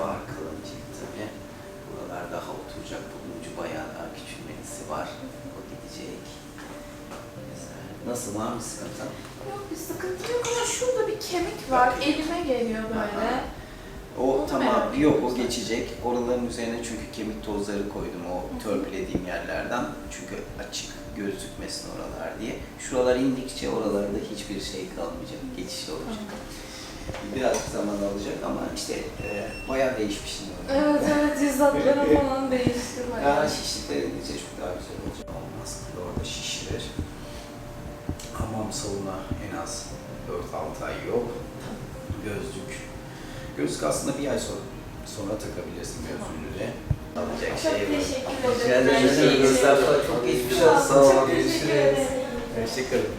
var kılıncık tabii. Buralar daha oturacak. Bunun ucu bayağı daha küçülmesi var. O gidecek. Nasıl var mı sıkıntı? Yok bir sıkıntı yok ama şurada bir kemik var. Elime geliyor böyle. Aha. O Onu tamam yok o geçecek. Oraların üzerine çünkü kemik tozları koydum o törpülediğim yerlerden. Çünkü açık gözükmesin oralar diye. Şuralar indikçe oralarda hiçbir şey kalmayacak. Geçiş olacak. Biraz zaman alacak ama işte e, bayağı değişmişsin. Evet evet yüz hatlarım falan değişti Ya bayağı. şişlikleri iyice çok daha güzel olacak. Olmaz ki orada şişirir. Hamam salona en az 4-6 ay yok. Gözlük. Gözlük aslında bir ay sonra, sonra takabilirsin gözlüğünü de. Alacak Çok şey yok. teşekkür Rica ederim. ederim. İçin. Mustafa, çok geçmiş olsun. Çok teşekkür ederim. Hoşçakalın.